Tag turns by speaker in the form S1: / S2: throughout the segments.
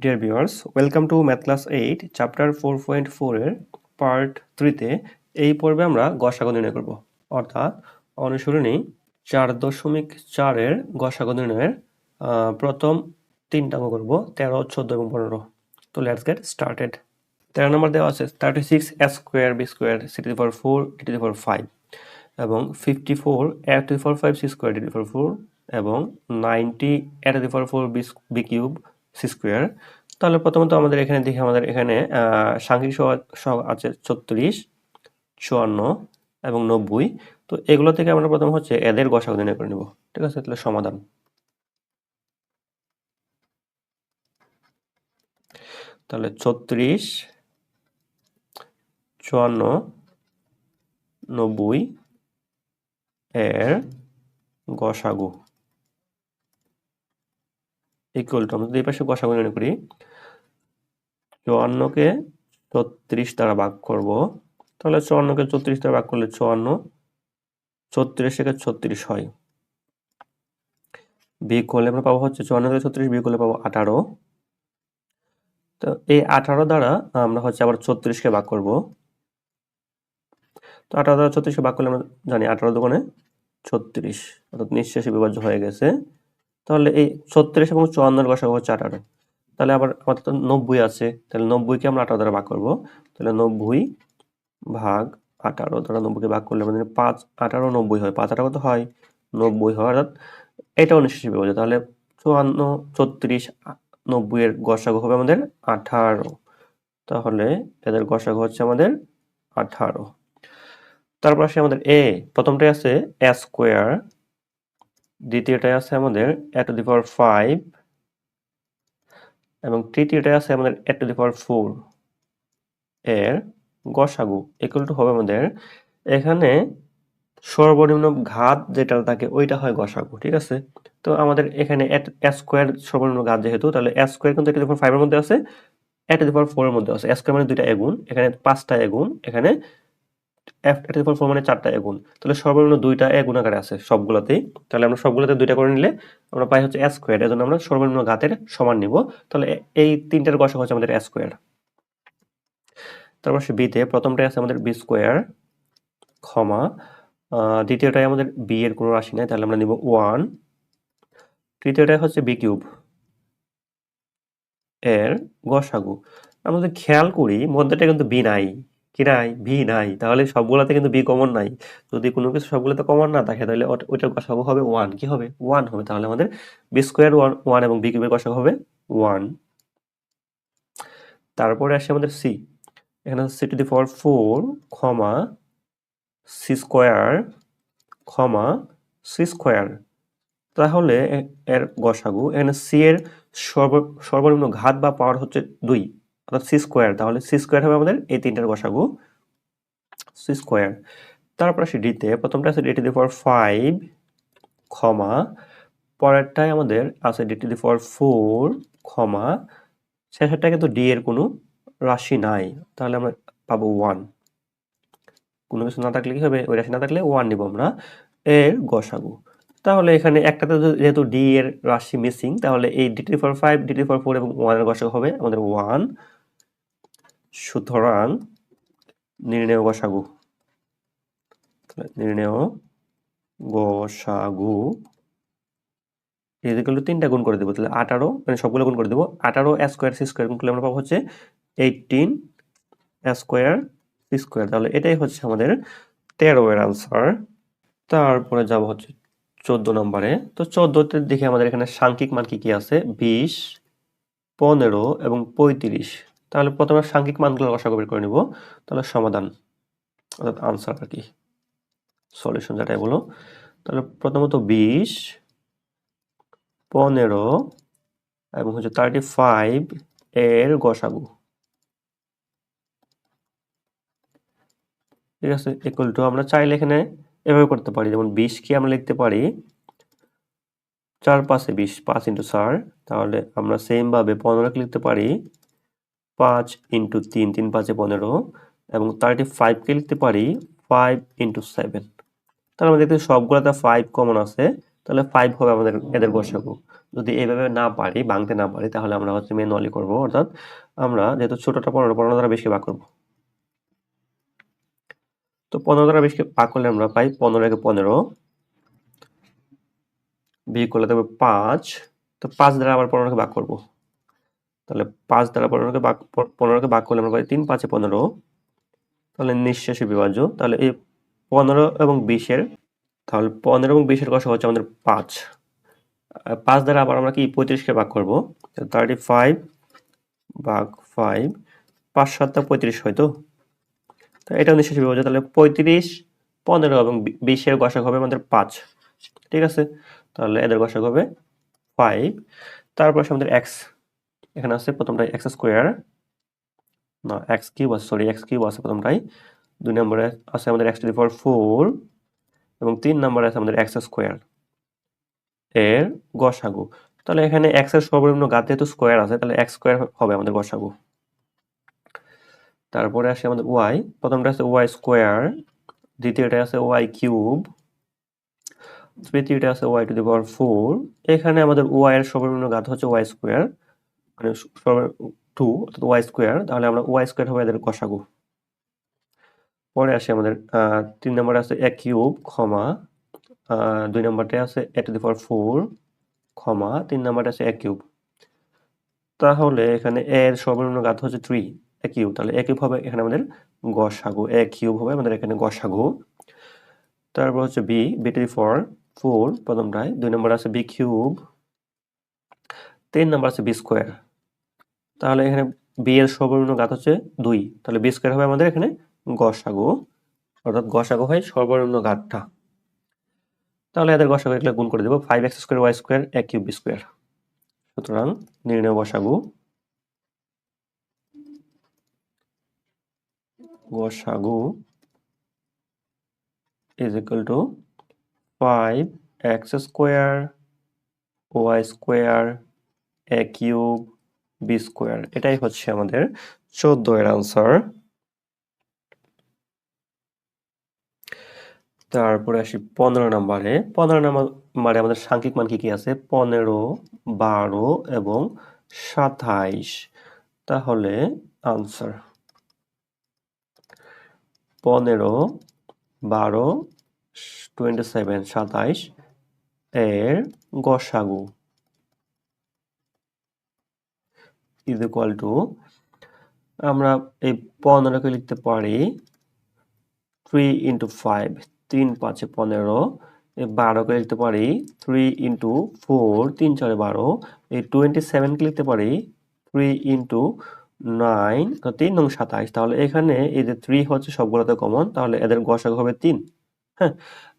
S1: Dear viewers welcome to math class eight chapter four point ফোরের part থ্রিতে এই পর্বে আমরা গসাগু নির্ণয় করব। অর্থাৎ অনুসরণী চার দশমিক চারের গসাগু নির্ণয়ের প্রথম তিনটা অঙ্ক করব, তেরো, চোদ্দ এবং পনেরো। তো লেটস গেট স্টার্টেড তেরো নম্বর দেওয়া আছে thirty six S square B square C to power four D power five এবং fifty four A the five C square D to power four এবং ninety A the four B B cube C square. তাহলে প্রথমত আমাদের এখানে দেখি, আমাদের এখানে সাংখ্যিক সহ আছে ছত্রিশ, চুয়ান্ন এবং নব্বই। তো এগুলো থেকে আমরা প্রথম হচ্ছে এদের গসাগু নির্ণয় করে নেব। ঠিক আছে? তাহলে সমাধান। তাহলে ছত্রিশ, চুয়ান্ন, নব্বই এর গসাগু। ইকুয়াল টু আমরা যদি এই পাশে গসাগু নির্ণয় করি। চুয়ান্নকে ছত্রিশ দ্বারা ভাগ করব। তাহলে চুয়ান্নকে ছত্রিশ দ্বারা ভাগ করলে চুয়ান্ন, ছত্রিশ থেকে ছত্রিশ হয়। বিয়োগ করলে আমরা পাবো হচ্ছে চুয়ান্ন থেকে ছত্রিশ, বিয়োগ করলে পাবো আঠারো। তো এই আঠারো দ্বারা আমরা হচ্ছে আবার ছত্রিশকে ভাগ করব। তো আঠারো দ্বারা ছত্রিশকে ভাগ করলে আমরা জানি আঠারো দোকানে ছত্রিশ, অর্থাৎ নিঃশেষে বিভাজ্য হয়ে গেছে। তাহলে এই ছত্রিশ এবং চুয়ান্নর গসাগু হচ্ছে আঠারো তাহলে আবার আমাদের তো নব্বই আছে, তাহলে নব্বইকে আমরা আঠারো দ্বারা ভাগ করব। তাহলে নব্বই ভাগ আঠারো দ্বারা নব্বইকে ভাগ করলে আমাদের পাঁচ, আঠারো, নব্বই হয়। পাঁচ আঠারো কত হয়? নব্বই হয়, অর্থাৎ এটা এটাও নিঃশেষে বিভাজ্য তাহলে চুয়ান্ন, ছত্রিশ নব্বই এর গসাগু হবে আমাদের আঠারো। তাহলে এদের গসাগু হচ্ছে আমাদের আঠারো। তারপর আসে আমাদের এ প্রথমটাই আছে এ স্কোয়ার দ্বিতীয়টায় আছে আমাদের এ টু দি পাওয়ার ফাইভ এবং তৃতীয়টায় আছে আমাদের এ টু দি পাওয়ার ফোর এর গসাগু ইকুয়াল টু হবে আমাদের এখানে সর্বনিম্ন ঘাত যেটা থাকে ওইটা হয় গসাগু, ঠিক আছে? তো আমাদের এখানে স্কোয়ার সর্বনিম্ন ঘাত যেহেতু, তাহলে এ স্কোয়ার কিন্তু এ টু দি ফাইভের মধ্যে আছে, এ দি পাওয়ার ফোর এর মধ্যে আছে। এ স্কোয়ার মানে দুইটা এগুণ এখানে পাঁচটা এগুণ এখানে এফ এ দি ফোর মানে চারটা এগুণ তাহলে সর্বনিম্ন দুইটা এ গুণ আকারে আছে সবগুলোতেই। তাহলে আমরা সবগুলোতে দুইটা করে নিলে আমরা পাই হচ্ছে এ স্কোয়ার এর জন্য আমরা সর্বনিম্ন ঘাতের সমান নিব। তাহলে এই তিনটার গসাগু হচ্ছে আমাদের এ স্কোয়ার তারপর বিতে প্রথমটাই আছে আমাদের বি স্কোয়ার ক্ষমা। দ্বিতীয়টায় আমাদের বি এর কোনো রাশি নাই, তাহলে আমরা নিব ওয়ান তৃতীয়টায় হচ্ছে বি কিউব এর গসাগু। আমরা যদি খেয়াল করি, মধ্যেটা কিন্তু বি নাই। কি নাই ভি নাই, তাহলে সবগুলোতে কিন্তু বি কমন নাই। যদি কোনো কিছু সবগুলোতে কমন না থাকে, তাহলে ওইটার গসাগু হবে ওয়ান কি হবে? ওয়ান হবে, তাহলে আমাদের বি স্কোয়ার ওয়ান ওয়ান এবং বি কিউবের গসাগু হবে ওয়ান তারপরে আসে আমাদের সি এখানে C to the power four ক্ষমা সি স্কোয়ার ক্ষমা সি স্কোয়ার তাহলে এর গসাগু এখানে সি এর সর্ব, সর্বনিম্ন ঘাত বা পাওয়ার হচ্ছে দুই। অর্থাৎ সি স্কোয়ার, তাহলে সি স্কোয়ার হবে আমাদের এই তিনটার গসাগু সি স্কোয়ার। তারপর আসি ডিতে প্রথমটা আছে ডি দি পাওয়ার ফাইভ ক্ষমা পরেরটায় আমাদের আছে ডি দি পাওয়ার ফোর ক্ষমা শেষেরটা কিন্তু ডি এর কোনো রাশি নাই, তাহলে আমরা পাবো ওয়ান। কোনো কিছু না থাকলে কি হবে? ওই রাশি না থাকলে ওয়ান নিব আমরা এর গসাগু তাহলে এখানে একটাতে যেহেতু ডি এর রাশি মিসিং, তাহলে এই D to four five, D to four four এবং ওয়ানের গসাগু হবে আমাদের ওয়ান। সুতরাং নির্ণেয় গসাগু। নির্ণেয় গসাগু। ইজিক্যাল তিনটা গুণ করে দেবো, তাহলে আঠারো মানে সবগুলো গুণ করে দেবো। আঠারো স্কোয়ার সি স্কোয়ার গুণ করলে আমরা পাবো হচ্ছে এইটিন স্কোয়ার সি স্কোয়ার তাহলে এটাই হচ্ছে আমাদের তেরো এর আনসার তারপরে যাব হচ্ছে চোদ্দ নম্বরে। তো চোদ্দতে দেখি আমাদের এখানে সাংখ্যিক মান কি কি আছে? বিশ, পনেরো এবং পঁয়ত্রিশ। তাহলে প্রথমে সাংখ্যিক মানগুলো রসাগু বের করে নিব। তাহলে সমাধান, অর্থাৎ আনসার আর কি? সলিউশন যেটাই বলো তাহলে প্রথমত বিশ, পনেরো এবং হচ্ছে থার্টি ফাইভ এর গসাগু। ঠিক আছে ইকুয়াল টু আমরা চাইলে এখানে এভাবে করতে পারি। যেমন বিশ কি আমরা লিখতে পারি? চার পাঁচে বিশ, পাঁচ ইন্টু চার। তাহলে আমরা সেমভাবে পনেরোকে লিখতে পারি। পাঁচ ইন্টু তিন তিন পাঁচে পনেরো এবং থার্টি ফাইভকে লিখতে পারি ফাইভ ইন্টু সেভেন তাহলে আমরা দেখতে সবগুলোতে ফাইভ কমন আছে, তাহলে ফাইভ হবে আমাদের এদের গসাগু যদি এইভাবে না পারি, ভাঙতে না পারি, তাহলে আমরা হচ্ছে ম্যানুয়ালি করব, অর্থাৎ আমরা যেহেতু ছোটটা পনেরো পনেরো দ্বারা বেশি ভাগ করব। তো পনেরো দ্বারা বেশি ভাগ করলে আমরা পাই পনেরো একে পনেরো বি করলে তবে পাঁচ, তো পাঁচ দ্বারা আবার পনেরোকে ভাগ করব। তাহলে পাঁচ দ্বারা পনেরোকে ভাগ পনেরোকে ভাগ করলে আমরা পাই তিন পাঁচে পনেরো। তাহলে নিঃশেষে বিভাজ্য। তাহলে এই পনেরো এবং বিশের, তাহলে পনেরো এবং বিশের কষা হচ্ছে আমাদের পাঁচ। পাঁচ দ্বারা আবার আমরা কি পঁয়ত্রিশকে ভাগ করব? থার্টি ফাইভ ভাগ ফাইভ পাঁচ সাতটা পঁয়ত্রিশ হয়তো তো? এটা নিঃশেষে বিভাজ্য। তাহলে পঁয়ত্রিশ, পনেরো এবং বিশের গসাক হবে আমাদের পাঁচ। ঠিক আছে? তাহলে এদের গসাক হবে ফাইভ তারপর আমাদের এক্স এখানে আছে প্রথমটা এক্স স্কোয়ার না এক্স কিউব আছে সরি এক্স কিউব আছে প্রথমটাই। দুই নম্বরে আছে আমাদের এক্স টু ফোর এবং তিন নম্বরে আছে আমাদের এক্স স্কোয়ার এর গসাগু। তাহলে এখানে এক্সের সর্বনিম্ন গাত যেহেতু স্কোয়ার আছে, তাহলে এক্স স্কোয়ার হবে আমাদের গসাগু। তারপরে আসে আমাদের ওয়াই প্রথমটা আছে ওয়াই স্কোয়ার দ্বিতীয়টা আছে ওয়াই কিউব তৃতীয়টা আছে Y to the power four এখানে আমাদের ওয়াই এর সর্বনিম্ন গাত হচ্ছে ওয়াই স্কোয়ার মানে টু অর্থাৎ ওয়াই স্কোয়ার তাহলে আমরা ওয়াই স্কোয়ার হবে এদের কষাগু পরে আসে আমাদের তিন নম্বরে আছে এক কিউব ক্ষমা দুই নম্বরটা আছে এ টু দি পাওয়ার ফোর ক্ষমা তিন নম্বরটা আছে এ কিউব। তাহলে এখানে এর সর্বনিম্ন গাত হচ্ছে থ্রি এ কিউব। তাহলে এ কিউব হবে এখানে আমাদের গসাগু এ কিউব হবে আমাদের এখানে গসাগু। তারপর হচ্ছে B B to the four four প্রথমটায়। দুই নম্বর আছে বি কিউব। তিন নম্বর আছে বি স্কোয়ার তাহলে এখানে বি এর সর্বনিম্ন ঘাত হচ্ছে দুই। তাহলে বি স্কোয়ার হবে আমাদের এখানে গসাগু, অর্থাৎ গসাগু হয় সর্বনিম্ন ঘাতটা। তাহলে এদের গসাগু এগুলো গুণ করে দেবো five X square Y square এক কিউব স্কোয়ার সুতরাং নির্ণয় গসাগু। গসাগু is equal to 5 x square, y square a cube B square এটাই হচ্ছে আমাদের চোদ্দ এর আনসার তারপরে আসি পনেরো নম্বরে। পনেরো নম্বরে আমাদের সাংখ্যিক মান কি কি আছে? পনেরো, বারো এবং সাতাইশ। তাহলে আনসার পনেরো, বারো, টোয়েন্টি সেভেন, সাতাইশ এর গসাগু। ইজ ইকুয়াল টু আমরা এই পনেরোকে লিখতে পারি থ্রি ইন্টু ফাইভ তিন পাঁচে পনেরো, এই বারোকে লিখতে পারি থ্রি ইন্টু ফোর তিন চারে বারো, এই টোয়েন্টি সেভেনকে লিখতে পারি থ্রি ইন্টু নাইন তিন নং সাতাইশ, তাহলে এখানে এই যে থ্রি হচ্ছে সবগুলোতে কমন তাহলে এদের গসাগ হবে তিন হ্যাঁ?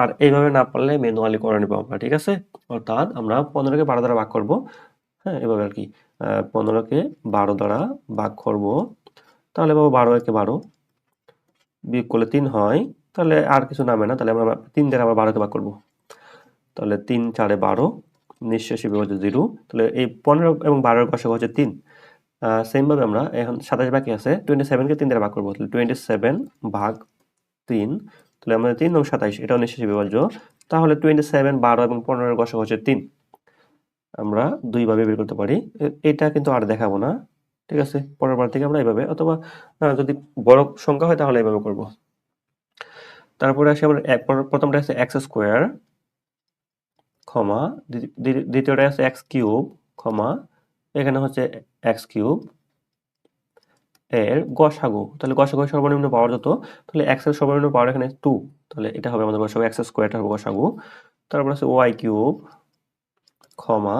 S1: আর এইভাবে না পারলে ম্যানুয়ালি করে নেব আমরা, ঠিক আছে? অর্থাৎ আমরা পনেরোকে বারো দ্বারা ভাগ করব হ্যাঁ? এভাবে আর কি। পনেরোকে বারো দ্বারা ভাগ করব। তাহলে বাবু বারো একে বারো। বিয়োগ করলে তিন হয়। তাহলে আর কিছু নামে না। তাহলে আমরা তিন দ্বারা আবার বারোকে ভাগ করব। তাহলে তিন চারে বারো, নিঃশেষী বিভাজ্য জিরো। তাহলে এই পনেরো এবং বারোর কষক হচ্ছে তিন। সেমভাবে আমরা এখন সাতাশ বাকি আছে। টোয়েন্টি সেভেনকে তিন দ্বারা ভাগ করব। তাহলে টোয়েন্টি সেভেন ভাগ তিন। তাহলে আমাদের তিন এবং সাতাইশ, এটাও নিঃশেষী বিভাজ্য। তাহলে টোয়েন্টি সেভেন বারো এবং পনেরোর কষক হচ্ছে তিন। আমরা দুইভাবে বের করতে পারি। এটা কিন্তু আর দেখাবো না, ঠিক আছে? পরের বার থেকে আমরা এইভাবে অথবা যদি বড় সংখ্যা হয় তাহলে এইভাবে করব। তারপরে আসে আমরা প্রথমটা আছে এক্স স্কোয়ার ক্ষমা দ্বিতীয়টা আছে এক্স কিউব ক্ষমা এখানে হচ্ছে এক্স কিউব, এর গসাগু। তাহলে গসাগু সর্বনিম্ন পাওয়ার যত, তাহলে এক্সের সর্বনিম্ন পাওয়ার এখানে টু তাহলে এটা হবে আমাদের গসাগু, এক্স স্কোয়ারটা হবে গসাগু। তারপর আছে ওয়াই কিউব ক্ষমা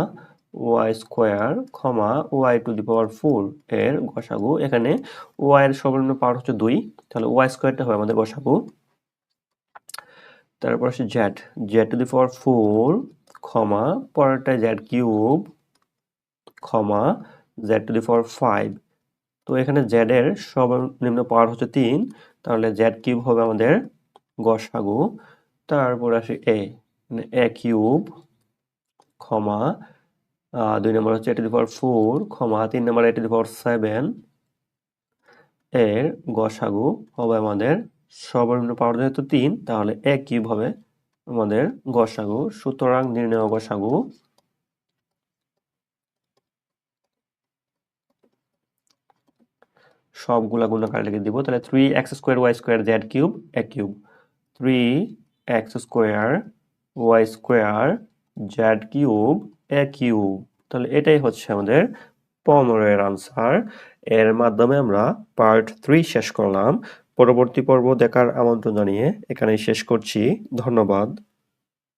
S1: ওয়াই স্কোয়ার ক্ষমা Y to the power four এর গসাগু এখানে ওয়াই এর সর্বনিম্ন পাওয়ার হচ্ছে দুই। তাহলে ওয়াই স্কোয়ারটা হবে আমাদের গসাগু তারপর আসছে Z Z to the power four ক্ষমা পরেরটা জেড কিউব ক্ষমা Z to the power five. তো এখানে জেড এর সর্বনিম্ন পাওয়ার হচ্ছে তিন। তাহলে জেড কিউব হবে আমাদের গসাগু তারপর আসে এ। মানে এ কিউব ক্ষমা দুই নম্বর হচ্ছে এটি পাওয়ার ফোর, ক্ষমা, তিন নম্বর এটি পাওয়ার সেভেন, এর গসাগু হবে আমাদের সর্বনিম্ন পাওয়ার যেহেতু তিন, তাহলে এক কিউব হবে আমাদের গসাগু। সুতরাং নির্ণয় গসাগু। সবগুলা গুণাকার লিখে দিব, তাহলে three X square Y square Z cube A cube three X square Y square Z cube A cube. তাহলে এটাই হচ্ছে আমাদের পনেরোর আনসার এর মাধ্যমে আমরা পার্ট থ্রি শেষ করলাম। পরবর্তী পর্ব দেখার আমন্ত্রণ জানিয়ে এখানেই শেষ করছি। ধন্যবাদ।